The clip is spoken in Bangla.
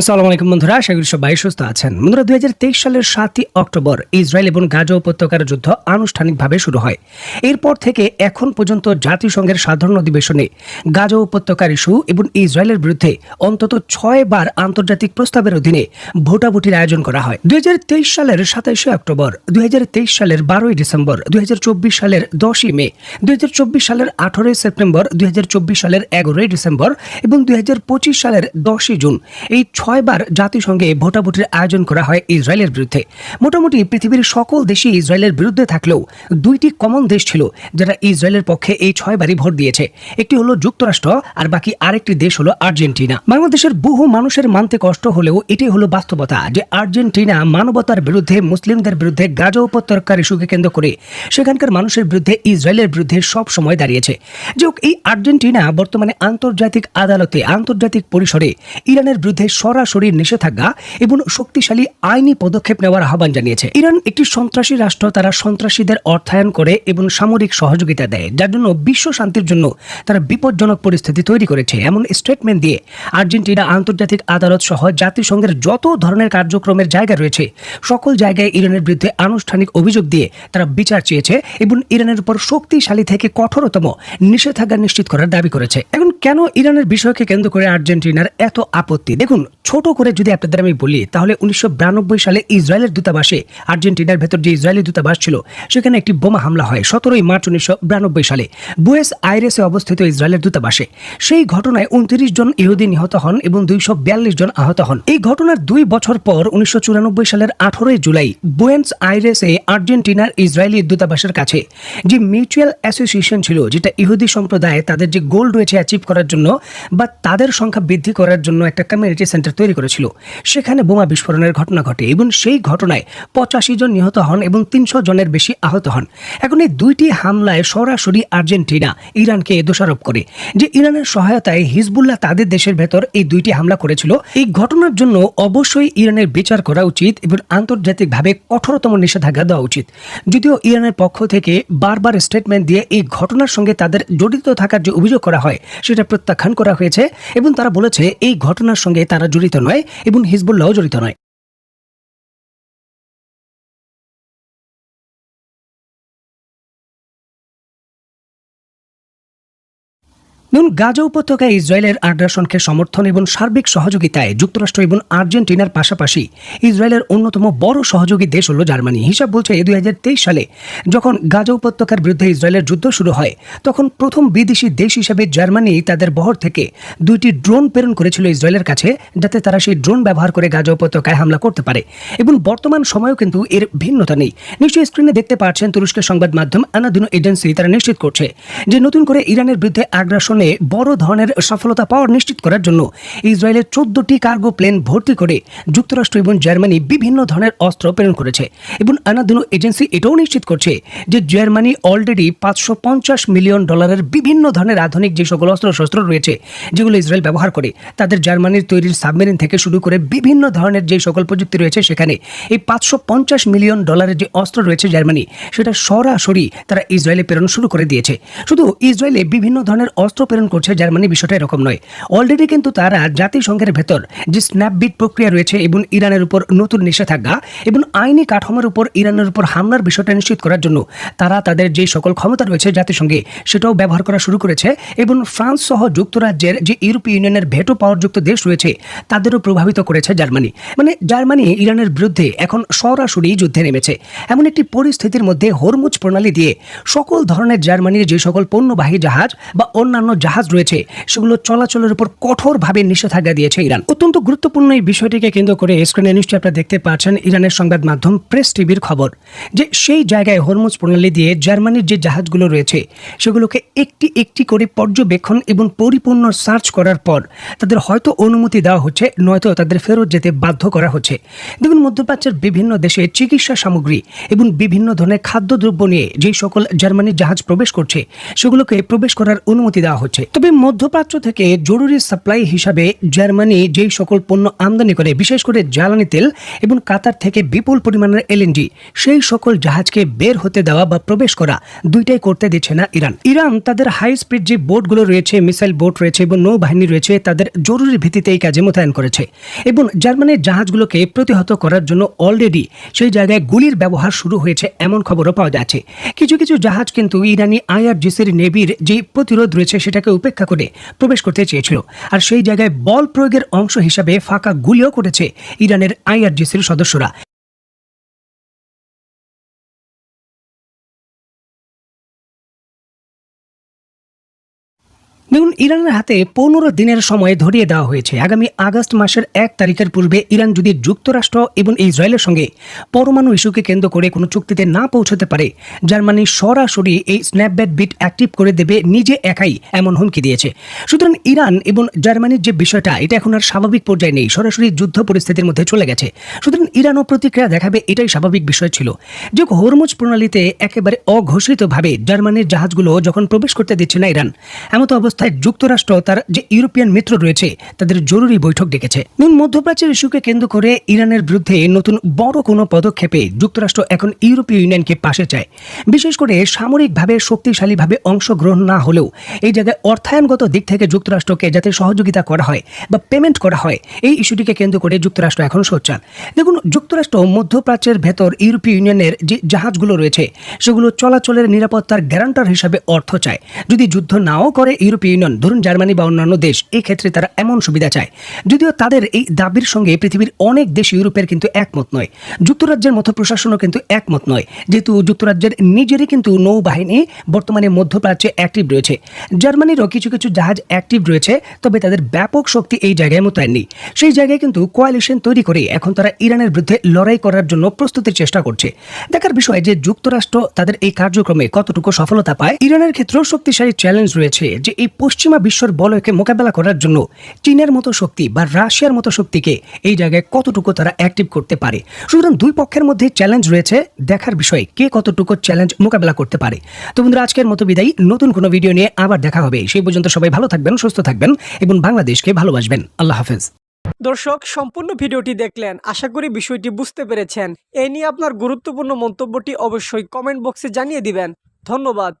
আসসালামু আলাইকুম বন্ধুরা, আশা করি সবাই সুস্থ আছেন। বন্ধুরা, দুই হাজার তেইশ সালের সাতই অক্টোবর ইসরায়েল এবং গাজা উপত্যকার যুদ্ধ আনুষ্ঠানিকভাবে শুরু হয়। এরপর থেকে এখন পর্যন্ত জাতিসংঘের সাধারণ অধিবেশনে গাজা উপত্যকার ইস্যু এবং ইসরায়েলের বিরুদ্ধে অন্তত ছয় বার আন্তর্জাতিক প্রস্তাবের অধীনে ভোটাভুটির আয়োজন করা হয়। দুই হাজার তেইশ সালের সাতাইশে অক্টোবর, দুই হাজার তেইশ সালের বারোই ডিসেম্বর, দুই হাজার চব্বিশ সালের দশই মে, দুই হাজার চব্বিশ সালের আঠারোই সেপ্টেম্বর, দুই হাজার চব্বিশ সালের এগারোই ডিসেম্বর এবং দুই হাজার পঁচিশ সালের দশই জুন। এই ছয়বার জাতিসংঘে ভোটাভুটির আয়োজন করা হয় ইসরায়েলের বিরুদ্ধে। মোটামুটি পৃথিবীর সকল দেশই ইসরায়েলের বিরুদ্ধে থাকলেও দুইটি কমন দেশ ছিল যারা ইসরায়েলের পক্ষে এই ছয়বারই ভোট দিয়েছে। একটি হলো যুক্তরাষ্ট্র আর বাকি আরেকটি দেশ হলো আর্জেন্টিনা। বাংলাদেশের বহু মানুষের মানতে কষ্ট হলেও এটি হলো বাস্তবতা যে আর্জেন্টিনা মানবতার বিরুদ্ধে, মুসলিমদের বিরুদ্ধে গাজা উপত্যকার ইস্যুকে কেন্দ্র করে সেখানকার মানুষের বিরুদ্ধে ইসরায়েলের বিরুদ্ধে সব সময় দাঁড়িয়েছে। যে এই আর্জেন্টিনা বর্তমানে আন্তর্জাতিক আদালতে, আন্তর্জাতিক পরিসরে ইরানের বিরুদ্ধে সরাসরি নিষেধাজ্ঞা এবং শক্তিশালী আইনি পদক্ষেপ নেওয়ার আহ্বান জানিয়েছে। ইরান একটি সন্ত্রাসী রাষ্ট্র, তারা সন্ত্রাসীদের অর্থায়ন করে এবং সামরিক সহযোগিতা দেয়, যার জন্য বিশ্ব শান্তির জন্য তারা বিপজ্জনক পরিস্থিতি তৈরি করেছে, এমন স্টেটমেন্ট দিয়ে আর্জেন্টিনা আন্তর্জাতিক আদালত সহ জাতিসংঘের যত ধরনের কার্যক্রমের জায়গা রয়েছে, সকল জায়গায় ইরানের বিরুদ্ধে আনুষ্ঠানিক অভিযোগ দিয়ে তারা বিচার চেয়েছে এবং ইরানের উপর শক্তিশালী থেকে কঠোরতম নিষেধাজ্ঞা নিশ্চিত করার দাবি করেছে। এখন কেন ইরানের বিষয়কে কেন্দ্র করে আর্জেন্টিনার এত আপত্তি? দেখুন ছোট করে যদি আপনাদের আমি বলি, তাহলে উনিশশো বিরানব্বই সালে ইসরায়েলের দূতাবাসে, আর্জেন্টিনার ভেতর যে ইসরায়েলি দূতাবাস ছিল, সেখানে একটি বোমা হামলা হয় সতেরোই মার্চ উনিশশো বিরানব্বই সালে বুয়েস আইরেসে অবস্থিত ইসরায়েলের দূতাবাসে। সেই ঘটনায় উনত্রিশ জন ইহুদি নিহত হন এবং দুইশো বিয়াল্লিশ জন আহত হন। এই ঘটনার দুই বছর পর উনিশশো চুরানব্বই সালের আঠারোই জুলাই বুয়েন্স আইরেসে আর্জেন্টিনার ইসরায়েলি দূতাবাসের কাছে যে মিউচুয়াল অ্যাসোসিয়েশন ছিল, যেটা ইহুদি সম্প্রদায় তাদের যে গোল রয়েছে অ্যাচিভ করার জন্য বা তাদের সংখ্যা বৃদ্ধি করার জন্য একটা কমিউনিটি সেন্টার তৈরি করেছিল। সেখানে বোমা বিস্ফোরণের ঘটনা ঘটে এবং সেই ঘটনায় পঁচাশি জন নিহত হন এবং তিনশো জনের বেশি আহত হন। এখন এই দুইটি হামলায় সরাসরি আর্জেন্টিনা ইরানকে দোষারোপ করে, যে ইরানের সহায়তায় হিজবুল্লাহ তাদের দেশের ভেতর এই দুইটি হামলা করেছিল। এই ঘটনার জন্য অবশ্যই ইরানের বিচার করা উচিত এবং আন্তর্জাতিকভাবে কঠোরতম নিষেধাজ্ঞা দেওয়া উচিত। যদিও ইরানের পক্ষ থেকে বারবার স্টেটমেন্ট দিয়ে এই ঘটনার সঙ্গে তাদের জড়িত থাকার যে অভিযোগ করা হয়, সেটা প্রত্যাখ্যান করা হয়েছে এবং তারা বলেছে, এই ঘটনার সঙ্গে তারা জড়িত নয় এবং হিজবুল্লাহও জড়িত নয়। দেখুন গাজা উপত্যকায় ইসরায়েলের আগ্রাসনকে সমর্থন এবং সার্বিক সহযোগিতায় যুক্তরাষ্ট্র এবং আর্জেন্টিনার পাশাপাশি ইসরায়েলের অন্যতম বড় সহযোগী দেশ হল জার্মানি। হিসাব বলছে দুই সালে যখন গাজা উপত্যকার বিরুদ্ধে ইসরায়েলের যুদ্ধ শুরু হয়, তখন প্রথম বিদেশি দেশ হিসেবে জার্মানি তাদের বহর থেকে দুইটি ড্রোন প্রেরণ করেছিল ইসরায়েলের কাছে, যাতে তারা সেই ড্রোন ব্যবহার করে গাজা উপত্যকায় হামলা করতে পারে। এবং বর্তমান সময়েও কিন্তু এর ভিন্নতা নেই। নিশ্চয়ই স্ক্রিনে দেখতে পাচ্ছেন তুরস্কের সংবাদ মাধ্যম আনাদিনো এজেন্সি, তারা নিশ্চিত করছে যে নতুন করে ইরানের বিরুদ্ধে আগ্রাসনে বড় ধরনের সফলতা পাওয়ার নিশ্চিত করার জন্য ইসরায়েলের চোদ্দটি কার্গো প্লেন ভর্তি করে যুক্তরাষ্ট্র এবং জার্মানি বিভিন্ন ধরনের অস্ত্র প্রেরণ করেছে এবং আনাদিনো এজেন্সি এটাও নিশ্চিত করছে যে জার্মানি অলরেডি পাঁচশো পঞ্চাশ মিলিয়ন ডলারের বিভিন্ন ধরনের আধুনিক যে সকল অস্ত্র শস্ত্র রয়েছে যেগুলো ইসরায়েল ব্যবহার করে, তাদের জার্মানির তৈরির সাবমেরিন থেকে শুরু করে বিভিন্ন ধরনের যে সকল প্রযুক্তি রয়েছে সেখানে এই পাঁচশো পঞ্চাশ মিলিয়ন ডলারের যে অস্ত্র রয়েছে জার্মানি, সেটা সরাসরি তারা ইসরায়েলে প্রেরণ শুরু করে দিয়েছে। শুধু ইসরায়েলে বিভিন্ন ধরনের অস্ত্র প্রেরণ করছে জার্মানি, বিষয়টা এরকম নয়। অলরেডি কিন্তু তারা জাতিসংঘের ভেতর যে স্ন্যাপবিট প্রক্রিয়া রয়েছে এবং ইরানের উপর নতুন নিষেধাজ্ঞা এবং আইনি কাঠামোর উপর ইরানের উপর হামলার বিষয়টা নিশ্চিত করার জন্য তারা তাদের যে সকল ক্ষমতা রয়েছে জাতিসংঘে সেটাও ব্যবহার করা শুরু করেছে এবং ফ্রান্স সহ যুক্তরাজ্যের যে ইউরোপীয় ইউনিয়নের ভেটো পাওয়ারযুক্ত দেশ রয়েছে, তাদেরও প্রভাবিত করেছে জার্মানি। মানে জার্মানি ইরানের বিরুদ্ধে এখন সরাসরি যুদ্ধে নেমেছে। এমন একটি পরিস্থিতির মধ্যে হরমুজ প্রণালী দিয়ে সকল ধরনের জার্মানির যে সকল পণ্যবাহী জাহাজ বা অন্যান্য জাহাজ রয়েছে, সেগুলো চলাচলের উপর কঠোরভাবে নিষেধাজ্ঞা দিয়েছে ইরান। অত্যন্ত গুরুত্বপূর্ণ এই বিষয়টিকে কেন্দ্র করে স্ক্রিনে নিশ্চয়ই আপনারা দেখতে পাচ্ছেন, ইরানের সংবাদ মাধ্যম প্রেস টিভির খবর। যে সেই জায়গায় হরমুজ প্রণালী দিয়ে জার্মানির যে জাহাজগুলো রয়েছে, সেগুলোকে একটি একটি করে পর্যবেক্ষণ এবং পরিপূর্ণ সার্চ করার পর তাদের হয়তো অনুমতি দেওয়া হচ্ছে, নয়তো তাদের ফেরত যেতে বাধ্য করা হচ্ছে। দেখুন, মধ্যপ্রাচ্যের বিভিন্ন দেশে চিকিৎসা সামগ্রী এবং বিভিন্ন ধরনের খাদ্যদ্রব্য নিয়ে যেই সকল জার্মানির জাহাজ প্রবেশ করছে, সেগুলোকে প্রবেশ করার অনুমতি দেওয়া হচ্ছে। হচ্ছে তবে মধ্যপ্রাচ্য থেকে জরুরি সাপ্লাই হিসাবে জার্মানি যেই সকল পণ্য আমদানি করে, বিশেষ করে জ্বালানি তেল এবং কাতার থেকে বিপুল পরিমাণের এলএনজি সেই সকল জাহাজকে বের হতে দেওয়া বা প্রবেশ করা দুইটাই করতে দিচ্ছে না ইরান। ইরান তাদের হাই স্পিড যে বোটগুলো রয়েছে মিসাইল বোট রয়েছে এবং নৌবাহিনী রয়েছে, তাদের জরুরি ভিত্তিতে এই কাজে মোতায়েন করেছে। এবং জার্মানির জাহাজগুলোকে প্রতিহত করার জন্য অলরেডি সেই জায়গায় গুলির ব্যবহার শুরু হয়েছে এমন খবরও পাওয়া যাচ্ছে। কিছু কিছু জাহাজ কিন্তু ইরানি আইআরজিসির নেভির যে প্রতিরোধ রয়েছে সেটাকে উপেক্ষা করে প্রবেশ করতে চেয়েছিল। আর সেই জায়গায় বল প্রয়োগের অংশ হিসাবে ফাঁকা গুলিও করেছে ইরানের আইআরজিসির সদস্যরা। দেখুন, ইরানের হাতে পনেরো দিনের সময় ধরিয়ে দেওয়া হয়েছে। আগামী আগস্ট মাসের এক তারিখের পূর্বে ইরান যদি যুক্তরাষ্ট্র এবং ইসরায়েলের সঙ্গে পরমাণু ইস্যুকে কেন্দ্র করে কোনো চুক্তিতে না পৌঁছতে পারে, জার্মানি সরাসরি এই স্ন্যাপব্যাট বিট অ্যাক্টিভ করে দেবে, নিজে একাই এমন হুমকি দিয়েছে। সুতরাং ইরান এবং জার্মানির যে বিষয়টা, এটা এখন আর স্বাভাবিক পর্যায়ে নেই, সরাসরি যুদ্ধ পরিস্থিতির মধ্যে চলে গেছে। সুতরাং ইরানও প্রতিক্রিয়া দেখাবে, এটাই স্বাভাবিক বিষয় ছিল। যে হরমুজ প্রণালীতে একেবারে অঘোষিতভাবে জার্মানির জাহাজগুলো যখন প্রবেশ করতে দিচ্ছে না ইরান, এমতো অবস্থায় যুক্তরাষ্ট্র তার যে ইউরোপিয়ান মিত্র রয়েছে, তাদের জরুরি বৈঠক ডেকেছে। নুন মধ্যপ্রাচ্যের ইস্যুকে কেন্দ্র করে ইরানের বিরুদ্ধে নতুন বড় কোনো পদক্ষেপে যুক্তরাষ্ট্র এখন ইউরোপীয় ইউনিয়নকে পাশে চায়। বিশেষ করে সামরিকভাবে শক্তিশালীভাবে অংশগ্রহণ না হলেও এই জায়গায় অর্থায়নগত দিক থেকে যুক্তরাষ্ট্রকে যাতে সহযোগিতা করা হয় বা পেমেন্ট করা হয়, এই ইস্যুটিকে কেন্দ্র করে যুক্তরাষ্ট্র এখন সোচ্চার। দেখুন, যুক্তরাষ্ট্র মধ্যপ্রাচ্যের ভেতর ইউরোপীয় ইউনিয়নের যে জাহাজগুলো রয়েছে, সেগুলো চলাচলের নিরাপত্তার গ্যারান্টার হিসাবে অর্থ চায়। যদি যুদ্ধ নাও করে ইউরোপীয় ইউনিয়ন, ধরুন জার্মানি বা অন্যান্য দেশ, এই ক্ষেত্রে তারা এমন সুবিধা চায়। যদিও তাদের এই দাবির সঙ্গে পৃথিবীর অনেক দেশ ইউরোপের কিন্তু একমত নয়। যুক্তরাজ্যের মতো প্রশাসনও কিন্তু একমত নয়। যেহেতু যুক্তরাজ্যের নিজেরই কিন্তু নৌবাহিনী বর্তমানে মধ্যপ্রাচ্যে অ্যাক্টিভ রয়েছে। জার্মানিরও কিছু কিছু জাহাজ অ্যাক্টিভ রয়েছে, তবে তাদের ব্যাপক শক্তি এই জায়গায় মোতায়েন নেই। সেই জায়গায় কিন্তু কোয়ালিশন তৈরি করে এখন তারা ইরানের বিরুদ্ধে লড়াই করার জন্য প্রস্তুতির চেষ্টা করছে। দেখার বিষয় যে যুক্তরাষ্ট্র তাদের এই কার্যক্রমে কতটুকু সফলতা পায়, ইরানের ক্ষেত্রেও শক্তিশালী চ্যালেঞ্জ রয়েছে যে এই পশ্চিমা বিশ্বর বলয়কে মোকাবেলা করার জন্য চীনের মতো শক্তি বা রাশিয়ার মতো শক্তিকে এই জায়গায় কতটুকু তারা অ্যাক্টিভ করতে পারে? সুতরাং দুই পক্ষের মধ্যে চ্যালেঞ্জ রয়েছে। দেখার বিষয়ে কে কতটুকু চ্যালেঞ্জ মোকাবেলা করতে পারে? তো বন্ধুরা, আজকের মতো বিদায়। নতুন কোনো ভিডিও নিয়ে আবার দেখা হবে। সেই পর্যন্ত সবাই ভালো থাকবেন, সুস্থ থাকবেন এবং বাংলাদেশকে ভালোবাসবেন। আল্লাহ হাফেজ। দর্শক, সম্পূর্ণ ভিডিওটি দেখলেন। আশা করি বিষয়টি বুঝতে পেরেছেন। এ নিয়ে আপনার গুরুত্বপূর্ণ মন্তব্যটি অবশ্যই কমেন্ট বক্সে জানিয়ে দিবেন। ধন্যবাদ।